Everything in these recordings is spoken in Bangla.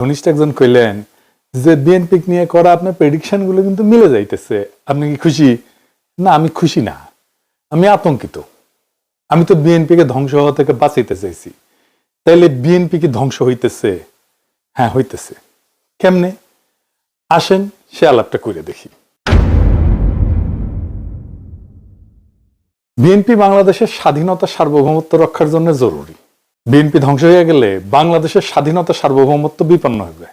ঘনিষ্ঠ একজন কইলেন যে বিএনপি নিয়ে করা আপনার কিন্তু মিলে যাইতেছে। আপনি কি খুশি? না, আমি খুশি না। আমি আতঙ্কিত। আমি তো বিএনপি কে ধ্বংস হওয়া থেকে বাঁচাইতে চাইছি। তাইলে বিএনপি কি ধ্বংস হইতেছে? হ্যাঁ হইতেছে। কেমনে? আসেন, সে আলাপটা করে দেখি। বিএনপি বাংলাদেশের স্বাধীনতা সার্বভৌমত্ব রক্ষার জন্য জরুরি। বিএনপি ধ্বংস হয়ে গেলে বাংলাদেশের স্বাধীনতা সার্বভৌমত্ব বিপন্ন হবে।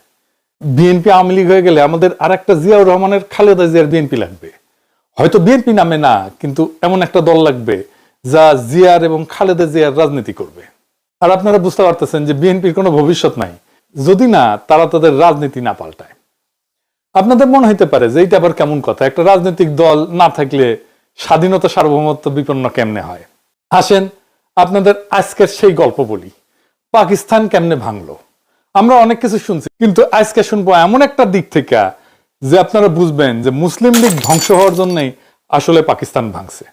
বিএনপি আওয়ামী লীগ হয়ে গেলে আমাদের আর একটা জিয়াউর রহমানের খালেদা জিয়ার বিএনপি লাগবে। হয়তো বিএনপি নামে না, কিন্তু এমন একটা দল লাগবে যা জিয়ার এবং খালেদা জিয়ার রাজনীতি করবে। আর আপনারা বুঝতে পারতেছেন যে বিএনপির কোনো ভবিষ্যৎ নাই। যদি না, তারা তাদের রাজনীতি না পাল্টায়। আপনাদের মনে হইতে পারে যে এইটা আবার কেমন কথা? একটা রাজনৈতিক দল না থাকলে স্বাধীনতা সার্বভৌমত্ব বিপন্ন কেমনে হয়? আসেন আপনাদের আজকের সেই গল্প বলি। পাকিস্তান কেমনে ভাঙলো? আমরা অনেক কিছু শুনছি, কিন্তু আজকে শুনব এমন একটা দিক থেকে যে আপনারা বুঝবেন যে মুসলিম লীগ ধ্বংস হওয়ার জন্যই আসলে পাকিস্তান ভাঙছে।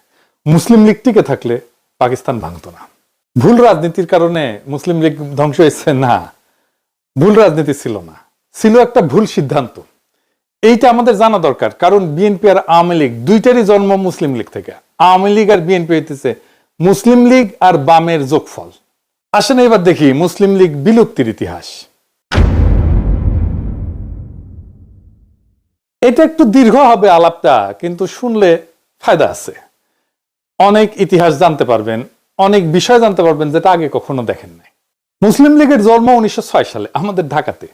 মুসলিম লীগ টিকে থাকলে পাকিস্তান ভাঙতো না। ভুল রাজনীতির কারণে মুসলিম লীগ ধ্বংস হয়েছে না। ভুল রাজনীতি ছিল না। ছিল একটা ভুল সিদ্ধান্ত। এইটা আমাদের জানা দরকার, কারণ বিএনপি আর আওয়ামী লীগ দুইটারই জন্ম মুসলিম লীগ থেকে। আওয়ামী লীগ আর বিএনপি হইতেছে মুসলিম লীগ আর বামের যোগফল। আসেন এবার দেখি মুসলিম লীগ বিলুপ্তির ইতিহাস। এটা একটু দীর্ঘ হবে আলাপটা, কিন্তু শুনলে ফায়দা আছে। অনেক ইতিহাস জানতে পারবেন, অনেক বিষয় জানতে পারবেন যেটা আগে কখনো দেখেন নাই। মুসলিম লীগের জন্ম উনিশশো ছয় সালে আমাদের ঢাকাতে,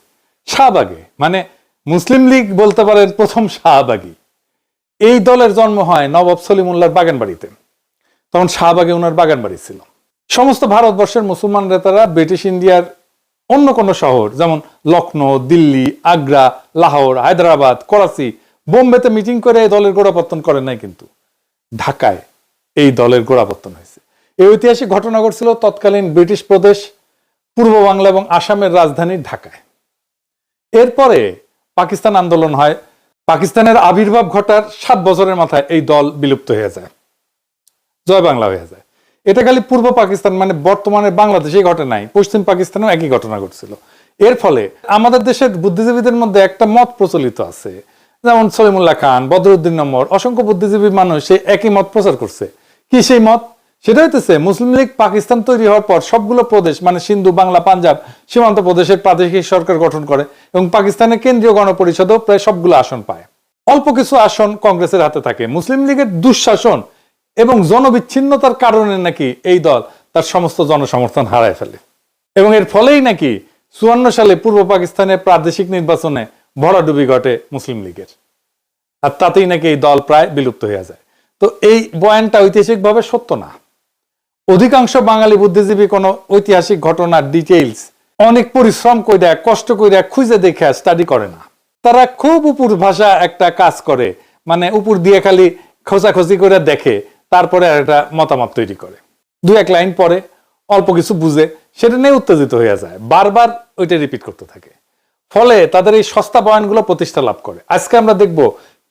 শাহবাগে। মানে মুসলিম লীগ বলতে পারেন প্রথম শাহবাগী। এই দলের জন্ম হয় নবাব সলিমুল্লাহর বাগান বাড়িতে তখন শাহবাগে ওনার বাগান বাড়ি ছিল। সমস্ত ভারতবর্ষের মুসলমান নেতারা ব্রিটিশ ইন্ডিয়ার অন্য কোনো শহর, যেমন লখনৌ, দিল্লি, আগ্রা, লাহোর, হায়দ্রাবাদ, করাচি, বোম্বেতে মিটিং করে এই দলের গোড়াপত্তন করেন নাই কিন্তু। ঢাকায় এই দলের গোড়াপত্তন হয়েছে। এই ঐতিহাসিক ঘটনা ঘটছিল তৎকালীন ব্রিটিশ প্রদেশ, পূর্ব বাংলা এবং আসামের রাজধানী ঢাকায়। এরপরে পাকিস্তান আন্দোলন হয়। পাকিস্তানের আবির্ভাব ঘটার সাত বছরের মাথায় এই দল বিলুপ্ত হয়ে যায়। জয় বাংলা হয়ে যায়। এটা খালি পূর্ব পাকিস্তান মানে বর্তমানে বাংলাদেশে ঘটে নাই, পশ্চিম পাকিস্তানেও একই ঘটনা ঘটছিল। এর ফলে আমাদের দেশের বুদ্ধিজীবীদের মধ্যে একটা মত প্রচলিত আছে, যেমন সলিমুল্লাহ খান, বদরুদ্দিন নম্বর অসংখ্য বুদ্ধিজীবী মানুষ সেই একই মত প্রচার করছে। কি সেই মত? সেটা হইতেছে মুসলিম লীগ পাকিস্তান তৈরি হওয়ার পর সবগুলো প্রদেশ মানে সিন্ধু, বাংলা, পাঞ্জাব, সীমান্ত প্রদেশের প্রাদেশিক সরকার গঠন করে এবং পাকিস্তানের কেন্দ্রীয় গণপরিষদও প্রায় সবগুলো আসন পায়। অল্প কিছু আসন কংগ্রেসের হাতে থাকে। মুসলিম লীগের দুঃশাসন এবং জনবিচ্ছিন্নতার কারণে নাকি এই দল তার সমস্ত জনসমর্থন হারায় ফেলে। এবং এর ফলেই নাকি চুয়ান্ন সালে পূর্ব পাকিস্তানের প্রাদেশিক নির্বাচনে ভরাডুবি ঘটে মুসলিম লীগের। আর তাতেই নাকি এই দল প্রায় বিলুপ্ত হয়ে যায়। তো এই বয়ানটা ঐতিহাসিকভাবে সত্য না। অধিকাংশ বাঙালি বুদ্ধিজীবী কোনো ঐতিহাসিক ঘটনার ডিটেইলস অনেক পরিশ্রম করে কষ্ট করে খুঁজে দেখে স্টাডি করে না। তারা খুব উপর ভাষা একটা কাজ করে মানে উপর দিয়ে খালি খোঁজাখোঁজি করে দেখে তারপরে আর একটা মতামত তৈরি করে। দু এক লাইন পরে অল্প কিছু বুঝে সেটা নিয়ে উত্তেজিত হয়ে যায়। বারবার ওইটা রিপিট করতে থাকে। ফলে তাদের এই সস্তা বয়ানগুলো প্রতিষ্ঠা লাভ করে। আজকে আমরা দেখব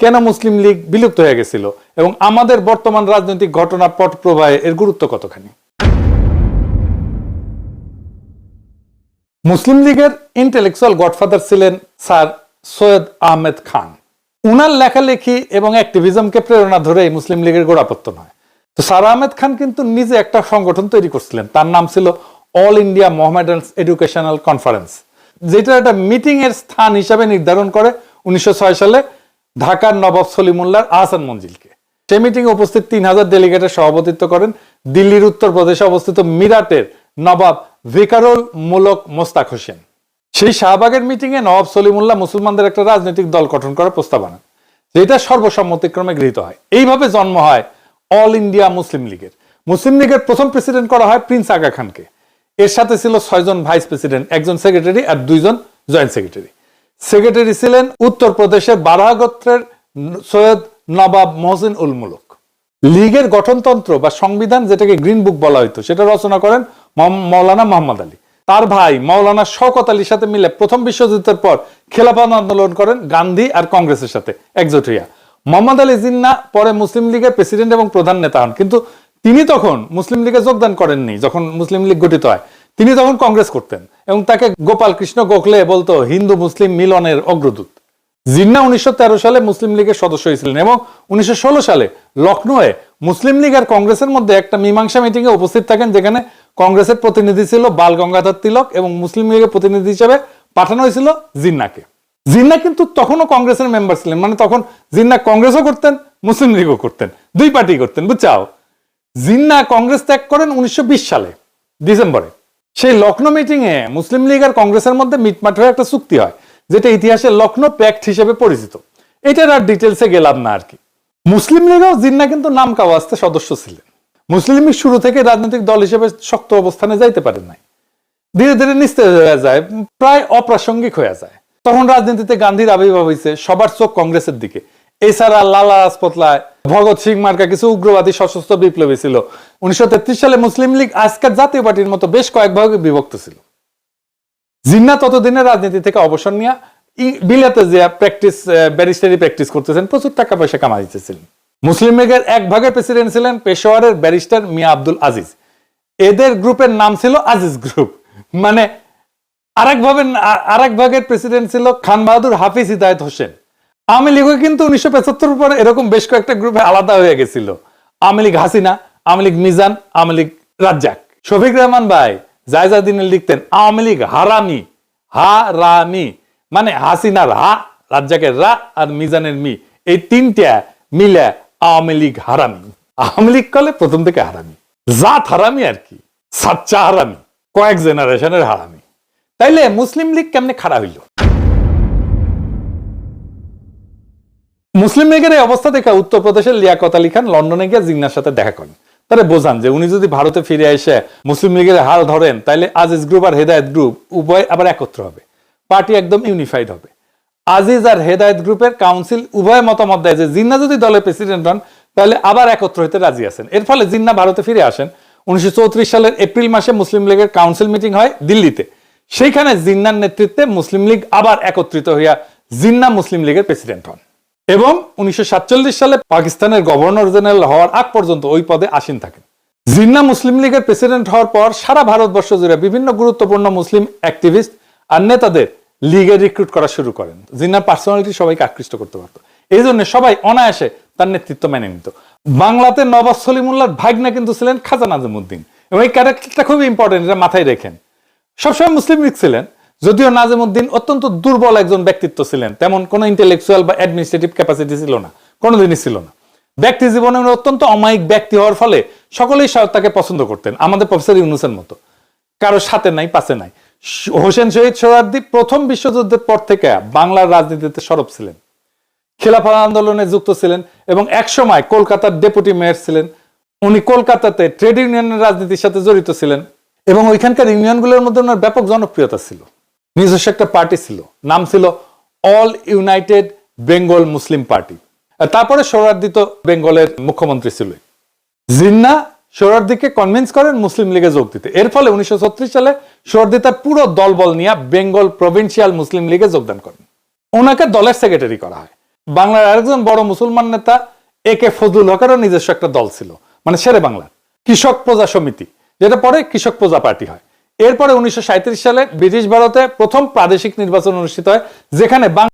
কেন মুসলিম লীগ বিলুপ্ত হয়ে গেছিল এবং আমাদের বর্তমান রাজনৈতিক ঘটনা পট প্রবাহে এর গুরুত্ব কতখানি। মুসলিম লীগের ইন্টেলেকচুয়াল গডফাদার ছিলেন স্যার সৈয়দ আহমেদ খান। উনার লেখালেখি এবং অ্যাক্টিভিজমকে প্রেরণা ধরে এই মুসলিম লীগের গোড়াপত্তন হয় তো স্যার আহমেদ খান কিন্তু নিজে একটা সংগঠন তৈরি করছিলেন। তার নাম ছিল all India Mohammedan educational conference যেটা একটা মিটিং এর স্থান হিসাবে নির্ধারণ করে উনিশশো ছয় সালে ঢাকার নবাব সলিমুল্লাহ আহসান মঞ্জিলকে। সেই মিটিং উপস্থিত তিন হাজার ডেলিগেটের সভাপতিত্ব করেন দিল্লির উত্তর প্রদেশে অবস্থিত মিরাটের নবাব ভিকারুল মুলক মোস্তাক হোসেন। সেই শাহবাগের মিটিং এ নবাব সলিমুল্লাহ মুসলমানদের একটা রাজনৈতিক দল গঠন করার প্রস্তাব আনেন। যেটা সর্বসম্মতিক্রমে গৃহীত হয়। এইভাবে জন্ম হয় অল ইন্ডিয়া মুসলিম লীগের মুসলিম লীগের প্রথম প্রেসিডেন্ট করা হয় প্রিন্স আগা খানকে এর সাথে ছিল ছয়জন ভাইস প্রেসিডেন্ট একজন সেক্রেটারি আর দুইজন জয়েন্ট সেক্রেটারি সেক্রেটারি ছিলেন উত্তরপ্রদেশের বারাগত্রের সৈয়দ নবাব মহসিন উল মুলক। লীগের গঠনতন্ত্র বা সংবিধান যেটাকে গ্রিন বুক বলা হইতো, সেটা রচনা করেন মৌলানা মোহাম্মদ আলী। তার ভাই মৌলানা শওকত আলীর সাথে মিলে প্রথম বিশ্বযুদ্ধের পর খেলাফত আন্দোলন করেন গান্ধী আর কংগ্রেসের সাথে একজোট হইয়া। মোহাম্মদ আলী জিন্না পরে মুসলিম লীগের প্রেসিডেন্ট এবং প্রধান নেতা হন। কিন্তু তিনি তখন মুসলিম লীগে যোগদান করেননি, যখন মুসলিম লীগ গঠিত হয়। তিনি তখন কংগ্রেস করতেন এবং তাকে গোপাল কৃষ্ণ গোখলে বলতো হিন্দু মুসলিম মিলনের অগ্রদূত। জিন্না উনিশশো তেরো সালে মুসলিম লীগের সদস্য হয়েছিলেন এবং উনিশশো ষোলো সালে লখনৌয়ে মুসলিম লীগ আর কংগ্রেসের মধ্যে একটা মীমাংসা মিটিং এ উপস্থিত থাকেন, যেখানে কংগ্রেসের প্রতিনিধি ছিল বাল গঙ্গাধর তিলক এবং মুসলিম লীগের প্রতিনিধি হিসেবে পাঠানো হয়েছিল জিন্নাকে। জিন্না কিন্তু তখনও কংগ্রেসের মেম্বার ছিলেন মানে তখন জিন্না কংগ্রেসও করতেন, মুসলিম লীগও করতেন, দুই পার্টি করতেন, বুঝছাও? জিন্না কংগ্রেস ত্যাগ করেন উনিশশো বিশ সালে, ডিসেম্বরে। সেই লখনৌ এ মুসলিম লীগ আর কংগ্রেসের মধ্যে মিটমাট হয়ে একটা চুক্তি হয়, যেটা ইতিহাসে লখনৌ প্যাক্ট হিসেবে পরিচিত। এটার আর ডিটেলসে গেলাম না আর কি। মুসলিম লীগও জিন্না কিন্তু নাম কাওয়াস্তে সদস্য ছিলেন। মুসলিম লীগ শুরু থেকে রাজনৈতিক দল হিসেবে শক্ত অবস্থানে যাইতে পারেন নাই। ধীরে ধীরে নিস্তেজ হয়ে যায়, প্রায় অপ্রাসঙ্গিক হয়ে যায়। তখন রাজনীতিতে গান্ধীর আবির্ভাব হয়েছে সবার চোখ কংগ্রেসের দিকে। এছাড়া লালা রাজপতলায় ভগৎ সিং মার্কা কিছু উগ্রবাদী সশস্ত্র বিপ্লবী ছিল। উনিশশো তেত্রিশ সালে মুসলিম লীগ আজকের জাতীয় পার্টির মতো বেশ কয়েক ভাগে বিভক্ত ছিল। জিন্না ততদিনে রাজনীতি থেকে অবসর নিয়ে বিলেতে যে প্র্যাকটিস ব্যারিস্টারি প্র্যাকটিস করতেছেন, প্রচুর টাকা পয়সা কামাই দিতেছিলেন মুসলিম লীগের এক ভাগের প্রেসিডেন্ট ছিলেন পেশোয়ারের ব্যারিস্টার মিয়া আব্দুল আজিজ। এদের গ্রুপের নাম ছিল আজিজ গ্রুপ। মানে আরেক ভাবে আরেক ভাগের প্রেসিডেন্ট ছিল খান বাহাদুর হাফিজ হিদায়ত হোসেন। আওয়ামী লীগও কিন্তু উনিশশো পঁচাত্তর পরে এরকম বেশ কয়েকটা গ্রুপে আলাদা হয়ে গেছিল। আওয়ামী লীগ হাসিনা, আওয়ামী লীগ মিজান, আওয়ামী লীগ রাজ্জাক। শফিক রহমান ভাই, জায়জাদিনে লিখতেন, আওয়ামী লীগ হারামি হারামি। মানে হাসিনার হা, রাজ্জাকের রা আর মিজানের মি। এই তিনটা মিলে আওয়ামী লীগ হারামি। আওয়ামী লীগ কলে প্রথম থেকে হারামি। জাত হারামি আর কি। সাচ্চা হারামি। কয়েক জেনারেশনের হারামি। তাইলে মুসলিম লীগ কেমনে খাড়া হইল? মুসলিম লীগের এই অবস্থা দেখে উত্তরপ্রদেশের লিয়াকত আলী খান লন্ডনে গিয়ে জিন্নার সাথে দেখা করেন। তারা বোঝান যে উনি যদি ভারতে ফিরে এসে মুসলিম লীগের হাল ধরেন তাহলে আজিজ গ্রুপ আর হেদায়ত গ্রুপ উভয় আবার একত্র হবে। পার্টি একদম ইউনিফাইড হবে। আজিজ আর হেদায়ত গ্রুপের কাউন্সিল উভয় মতামত দেয় যে জিন্না যদি দলের প্রেসিডেন্ট হন, তাহলে আবার একত্র হতে রাজি আছেন। এর ফলে জিন্না ভারতে ফিরে আসেন। উনিশশো সালের এপ্রিল মাসে মুসলিম লীগের কাউন্সিল মিটিং হয় দিল্লিতে। সেইখানে জিন্নার নেতৃত্বে মুসলিম লীগ আবার একত্রিত হইয়া জিন্না মুসলিম লীগের প্রেসিডেন্ট হন। এবং উনিশশো সাতচল্লিশ সালে পাকিস্তানের গভর্নর জেনারেল হওয়ার আগ পর্যন্ত ওই পদে আসীন থাকেন। জিন্না মুসলিম লীগের প্রেসিডেন্ট হওয়ার পর সারা ভারতবর্ষ জুড়ে বিভিন্ন গুরুত্বপূর্ণ মুসলিম অ্যাক্টিভিস্ট আর নেতাদের লিগে রিক্রুট করা শুরু করেন। জিন্নার পার্সোনালিটি সবাইকে আকৃষ্ট করতে পারত। এই জন্য সবাই অনায়াসে তার নেতৃত্ব মেনে নিত। বাংলাতে নবাব সলিমুল্লাহর ভাগনা কিন্তু ছিলেন খাজা নাজিমুদ্দিন। এবং এই ক্যারেক্টারটা খুবই ইম্পর্টেন্ট এটা মাথায় রেখেন। সবসময় মুসলিম লীগ ছিলেন, যদিও নাজিমুদ্দিন অত্যন্ত দুর্বল একজন ব্যক্তিত্ব ছিলেন। তেমন কোনো ইন্টেলেকচুয়াল বা অ্যাডমিনিস্ট্রেটিভ ক্যাপাসিটি ছিল না, কোনোদিনই ছিল না। ব্যক্তি জীবনে অত্যন্ত অমায়িক ব্যক্তি হওয়ার ফলে সকলেই তাকে পছন্দ করতেন। আমাদের প্রফেসর ইউনুসের মতো। কারও সাথে নাই, পাশে নাই। হোসেন শহীদ সোহরার্দি প্রথম বিশ্বযুদ্ধের পর থেকে বাংলার রাজনীতিতে সরব ছিলেন। খেলাফা আন্দোলনে যুক্ত ছিলেন এবং একসময় কলকাতার ডেপুটি মেয়র ছিলেন। উনি কলকাতাতে ট্রেড ইউনিয়নের রাজনীতির সাথে জড়িত ছিলেন এবং ওইখানকার ইউনিয়নগুলোর মধ্যে ওনার ব্যাপক জনপ্রিয়তা ছিল। নিজস্ব একটা পার্টি ছিল, নাম ছিল all united Bengal Muslim party. তারপরে সৌরার্দি তো বেঙ্গলের মুখ্যমন্ত্রী ছিল। জিন্না সোহরার্দিকে কনভিন্স করেন মুসলিম লীগে যোগ দিতে। এর ফলে উনিশশো সালে সোহরার্দি তার পুরো দলবল নিয়ে বেঙ্গল প্রভিন্সিয়াল মুসলিম লীগে যোগদান করেন। ওনাকে দলের সেক্রেটারি করা হয়। বাংলার আরেকজন বড় মুসলমান নেতা এ কে ফজলুল হকেরও নিজস্ব একটা দল ছিল মানে শেরে বাংলা, কৃষক প্রজা সমিতি, যেটা পরে কৃষক প্রজা পার্টি হয়। এরপরে উনিশশো সালে ব্রিটিশ ভারতে প্রথম প্রাদেশিক নির্বাচন অনুষ্ঠিত হয়, যেখানে